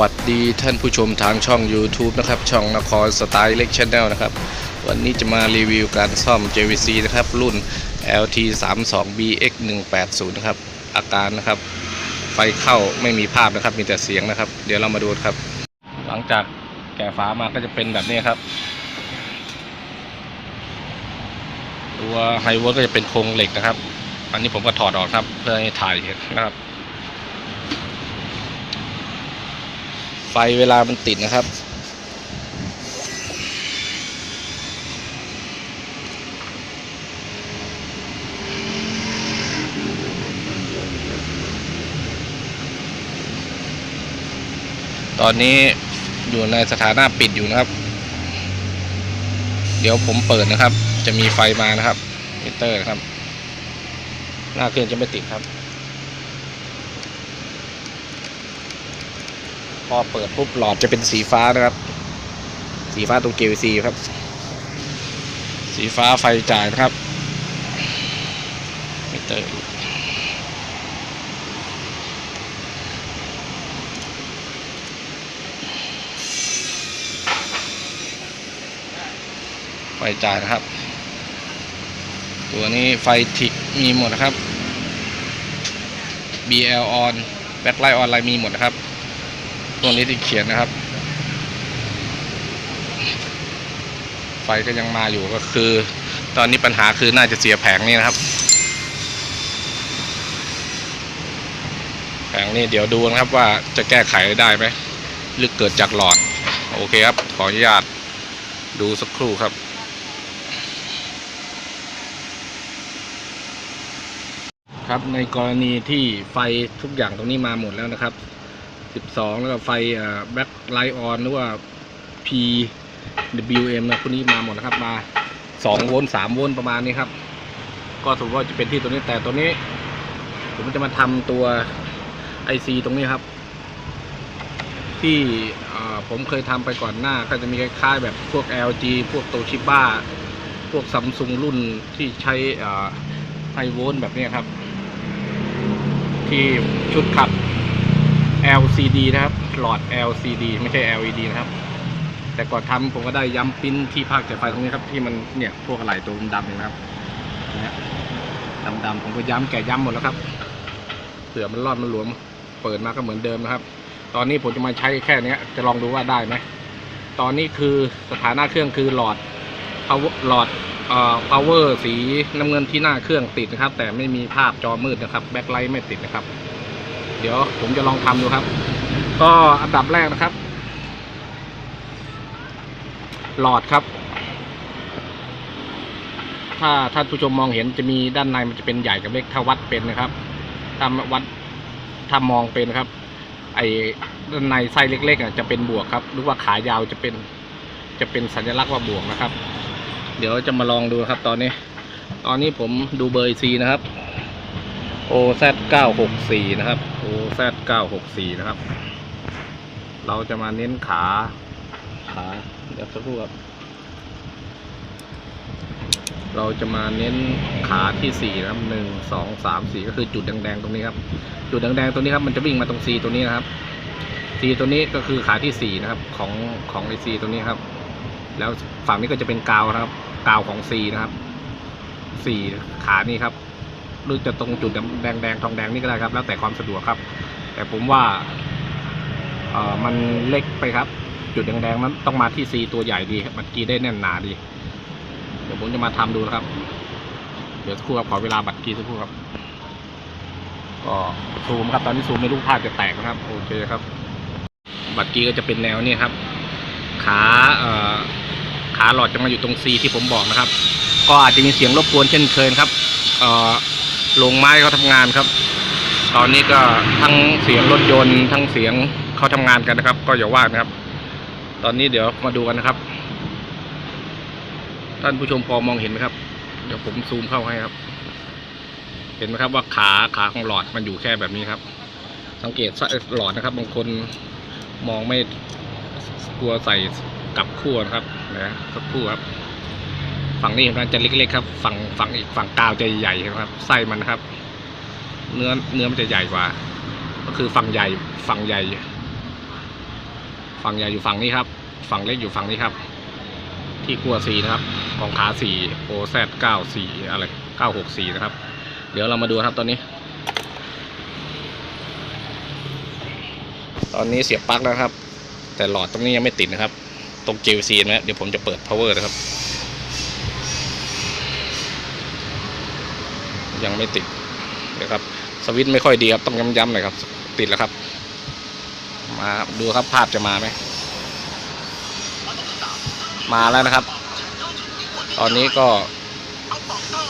วัสดีท่านผู้ชมทางช่อง YouTube นะครับ ช่องนครสไตล์เล็กชแนลนะครับ วันนี้จะมารีวิวการซ่อม JVC นะครับ รุ่น LT 3 2 BX 180นะครับ อาการนะครับ ไฟเข้าไม่มีภาพนะครับ มีแต่เสียงนะครับ เดี๋ยวเรามาดูครับ หลังจากแกะฝามาก็จะเป็นแบบนี้ครับ ตัวไฮเวิร์ก็จะเป็นโครงเหล็กนะครับ อันนี้ผมก็ถอดออกครับ เพื่อให้ถ่ายเห็นนะครับ ไฟเวลามันติดนะครับ ตอนนี้อยู่ในสถานะปิดอยู่นะครับ เดี๋ยวผมเปิดนะครับ จะมีไฟมานะครับมิเตอร์นะครับ หน้าเครื่องจะไม่ติดครับ อเปิดปุ๊บหลอดจะเป็นสีฟ้านะครับ สีฟ้าตรงเกลซีครับ สีฟ้าไฟจ่ายนะครับมิเตอร์ไฟจ่ายนะครับ ตัวนี้ไฟทิกมีหมดนะครับ BL on backlight on อะไรมีหมดนะครับ ตัวนี้ที่เขียนนะครับ ไฟก็ยังมาอยู่ก็คือ ตอนนี้ปัญหาคือน่าจะเสียแผงนี้นะครับ แผงนี้เดี๋ยวดูนะครับว่าจะแก้ไขได้ไหมหรือเกิดจากหลอด โอเคครับ ขออนุญาตดูสักครู่ครับครับในกรณีที่ไฟทุกอย่างตรงนี้มาหมดแล้วนะครับ 12 แล้วก็ไฟแบ็คไลท์ออนหรือว่า PWM นะพวกนี้มาหมดนะครับ มา 2 โวลต์3โวลต์ประมาณนี้ครับ ก็ถือว่าจะเป็นที่ตัวนี้แต่ตัวนี้ ผมจะมาทำตัว IC ตรงนี้ครับ ที่ผมเคยทำไปก่อนหน้าก็จะมีคล้ายๆแบบพวก LG พวกโตชิบ้าพวกซัมซุงรุ่นที่ใช้ไฮโวลต์แบบนี้ครับ ที่ชุดขับ LCD นะครับ หลอด LCD ไม่ใช่ LED นะครับ แต่ก่อนทำผมก็ได้ย้ำปิ้นที่ภาคจากไฟตรงนี้ครับ ที่มันเนี่ยพวกอะไรตัวดำๆนะครับดำๆผมก็ย้ำแกะย้ำหมดแล้วครับเผื่อมันรอดมันหลวม เปิดมาก็เหมือนเดิมนะครับ ตอนนี้ผมจะมาใช้แค่นี้จะลองดูว่าได้ไหมตอนนี้คือสถานะเครื่องคือหลอด power หลอดเอ่อ power สีน้ำเงินที่หน้าเครื่องติดนะครับ แต่ไม่มีภาพจอมืดนะครับ แบ็คไลท์ไม่ติดนะครับ เดี๋ยวผมจะลองทำดูครับ ก็อันดับแรกนะครับ หลอดครับ ถ้าท่านผู้ชมมองเห็นจะมีด้านในมันจะเป็นใหญ่กับเล็กถ้าวัดเป็นนะครับถ้าวัดถ้ามองเป็นนะครับ ไอ้ด้านในไส้เล็กๆอะจะเป็นบวกครับหรือว่าขายาวจะเป็น จะเป็นสัญลักษณ์ว่าบวกนะครับ เดี๋ยวจะมาลองดูครับ ตอนนี้ ตอนนี้ผมดูเบอร์ซีนะครับ OZ 964 นะครับ OZ 964นะครับ เราจะมาเน้นขา ขา เดี๋ยวสักครู่ครับ เราจะมาเน้นขาที่สี่นะครับหนึ่งสองสามสี่ก็คือจุดแดงๆตรงนี้ครับ จุดแดงๆตรงนี้ครับมันจะวิ่งมาตรง C ตัวนี้นะครับ C ตัวนี้ก็คือขาที่สี่นะครับของของไอ C ตัวนี้ครับ แล้วฝั่งนี้ก็จะเป็นกาวนะครับ กาวของ C นะครับสี่ขานี่ครับ หรือจะตรงจุดแดงแดงทองแดงนี่ก็ได้ครับ แล้วแต่ความสะดวกครับ แต่ผมว่าเออมันเล็กไปครับ จุดแดงๆนั้นต้องมาที่ C ตัวใหญ่ดีมันกีได้แน่นหนาดี เดี๋ยวผมจะมาทำดูนะครับ เดี๋ยวสักครู่ครับขอเวลาบัตรกีสักครู่ครับก็ซูมครับตอนนี้ซูมไม่รู้ภาพจะแตกนะครับโอเคครับ บัตรกีก็จะเป็นแนวนี้ครับ ขาเอ่อขาหลอดจะมาอยู่ตรง C ที่ผมบอกนะครับ ก็อาจจะมีเสียงรบกวนเช่นเคยครับเอ่อ โรงไม้เขาทำงานครับ ตอนนี้ก็ทั้งเสียงรถยนต์ทั้งเสียงเขาทำงานกันนะครับ ก็อย่าว่านะครับ ตอนนี้เดี๋ยวมาดูกันนะครับ ท่านผู้ชมพอมองเห็นไหมครับ เดี๋ยวผมซูมเข้าให้ครับ เห็นไหมครับว่าขาขาของหลอดมันอยู่แค่แบบนี้ครับ สังเกตหลอดนะครับ บางคนมองไม่กลัวใส่กับขั้วนะครับนะสักครู่ครับ ฝั่งนี้มันจะเล็กๆครับ ฝั่งฝั่งอีกฝั่งกาวจะใหญ่ครับไส้มันนะครับ เนื้อเนื้อมันจะใหญ่กว่า ก็คือฝั่งใหญ่ฝั่งใหญ่ ฝั่งใหญ่อยู่ฝั่งนี้ครับ ฝั่งเล็กอยู่ฝั่งนี้ครับ ที่ขั้วสี่นะครับของขาสี่โอแซดเก้าสี่อะไรเก้าหกสี่นะครับ เดี๋ยวเรามาดูครับตอนนี้ ตอนนี้เสียบปลั๊กแล้วครับ แต่หลอดตรงนี้ยังไม่ติดนะครับ ตรง JVC นะเดี๋ยวผมจะเปิด power นะครับ ยังไม่ติดเดี๋ยครับสวิตช์ไม่ค่อยดีครับต้องย้ำๆหน่อยครับ ติดแล้วครับ มาครับดูครับภาพจะมาไหมมาแล้วนะครับ ตอนนี้ก็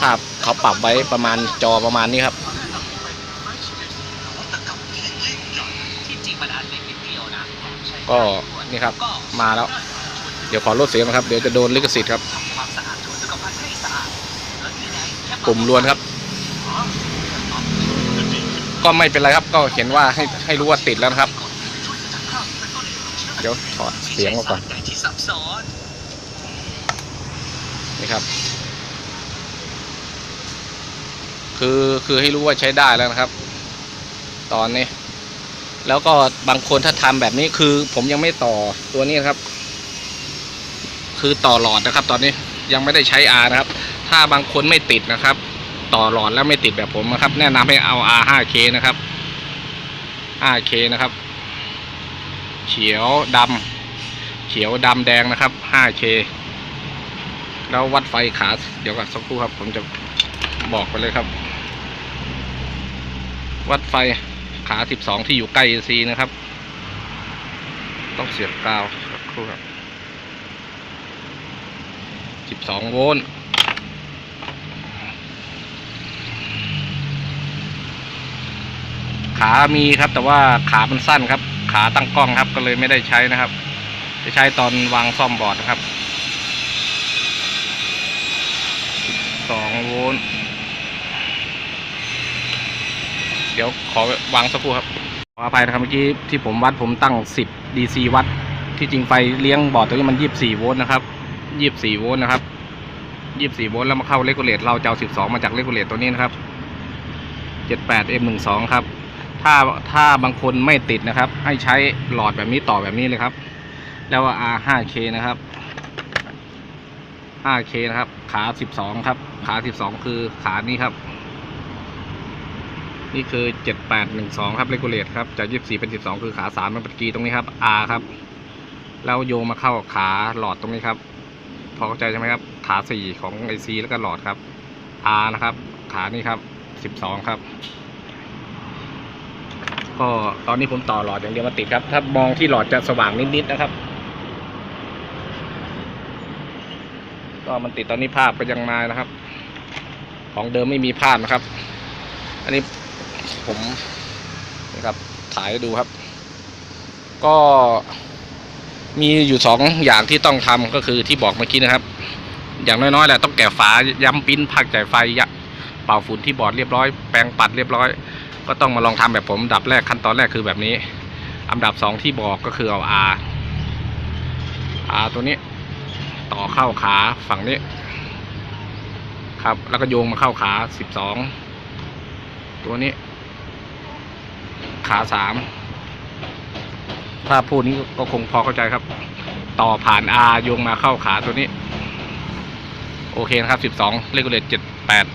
ภาพเขาปรับไว้ประมาณจอประมาณนี้ครับก็นี่ครับมาแล้ว เดี๋ยวขอลดเสียงนะครับ เดี๋ยวจะโดนลิขสิทธิ์ครับปุ่มล้วนครับ ก็ไม่เป็นไรครับ ก็เห็นว่าให้ให้รู้ว่าติดแล้วนะครับ เดี๋ยวถอดเสียงออกก่อนนี่ครับ คือคือให้รู้ว่าใช้ได้แล้วนะครับ ตอนนี้ แล้วก็บางคนถ้าทำแบบนี้คือ ผมยังไม่ต่อตัวนี้นครับ คือต่อหลอดนะครับ ตอนนี้ยังไม่ได้ใช้ R นะครับ ถ้าบางคนไม่ติดนะครับ ต่อหลอดแล้วไม่ติดแบบผมนะครับ แนะนำให้เอา R 5K นะครับ 5K นะครับ เขียวดำเขียวดำแดงนะครับ 5K แล้ววัดไฟขา เดี๋ยวก่อนสักครู่ครับ ผมจะบอกไปเลยครับ วัดไฟขา 12 ที่อยู่ใกล้ AC นะครับ ต้องเสียบกาวสักครู่ครับ 12 โวลต์ ขามีครับ แต่ว่าขามันสั้นครับ ขาตั้งกล้องครับ ก็เลยไม่ได้ใช้นะครับ จะใช้ตอนวางซ่อมบอร์ดนะครับ12โวลต์เดี๋ยวขอวางสักครู่ครับขออภัยนะครับเมื่อกี้ที่ผมวัดผมตั้ง 10 DC วัตต์ที่จริงไฟเลี้ยงบอร์ดตัวนี้มัน 24 โวลต์นะครับ24 โวลต์นะครับ24 โวลต์แล้วมาเข้าเลกูเลตเราจะเอา12 มาจากเลกูเลตตัวนี้นะครับ 78 M12 ครับ ถ้าถ้าบางคนไม่ติดนะครับ ให้ใช้หลอดแบบนี้ต่อแบบนี้เลยครับ แล้วว่า R 5K นะครับ 5K นะครับ ขา 12 ครับ ขา 12 คือขานี้ครับ นี่คือ 7812 ครับ regulate ครับ จาก 24 เป็น 12 คือขา3มันเป็นกีตรงนี้ครับ R ครับ แล้วโยงมาเข้าขาหลอดตรงนี้ครับ พอเข้าใจใช่ไหมครับ ขา 4 ของ IC แล้วก็หลอดครับ R นะครับ ขานี่ครับ 12 ครับ ก็ตอนนี้ผมต่อหลอดอย่างเดียวมาติดครับ ถ้ามองที่หลอดจะสว่างนิดๆนะครับ ก็มันติดตอนนี้ภาพก็ยังมานะครับ ของเดิมไม่มีภาพนะครับ อันนี้ผมนะครับถ่ายให้ดูครับ ก็มีอยู่สองอย่างที่ต้องทำก็คือที่บอกเมื่อกี้นะครับ อย่างน้อยๆแหละต้องแกะฝาย้ำปิ้นพักจ่ายไฟยะเป่าฝุ่นที่บอร์ดเรียบร้อย แปรงปัดเรียบร้อย ก็ต้องมาลองทำแบบผมอันดับแรกขั้นตอนแรกคือแบบนี้ อันดับสองที่บอกก็คือเอา R R ตัวนี้ ต่อเข้าขาฝั่งนี้ ครับ แล้วก็โยงมาเข้าขาสิบสองตัวนี้ ขาสามถ้าพูดนี้ก็คงพอเข้าใจครับ ต่อผ่าน R โยงมาเข้าขาตัวนี้ โอเคนะครับสิบสองเลขเลขเจ็ดแปด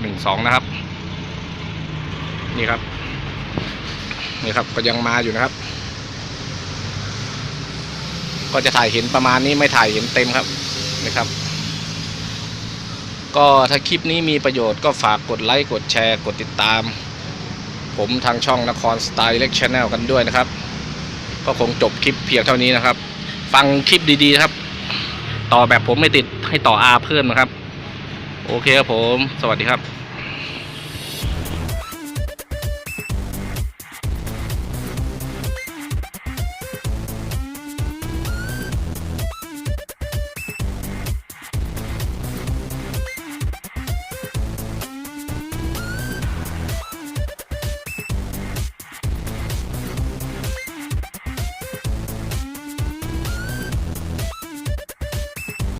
หนึ่งสองนะครับ นี่ครับ นี่ครับก็ยังมาอยู่นะครับ ก็จะถ่ายเห็นประมาณนี้ไม่ถ่ายเห็นเต็มครับนะครับ ก็ถ้าคลิปนี้มีประโยชน์ก็ฝากกดไลค์กดแชร์ กดติดตาม ผมทางช่องนครสไตล์เล็กชแนลกันด้วยนะครับ ก็คงจบคลิปเพียงเท่านี้นะครับ ฟังคลิปดีๆนะครับ ต่อแบบผมไม่ติดให้ต่ออาเพิ่มนะครับ โอเคครับผม สวัสดีครับ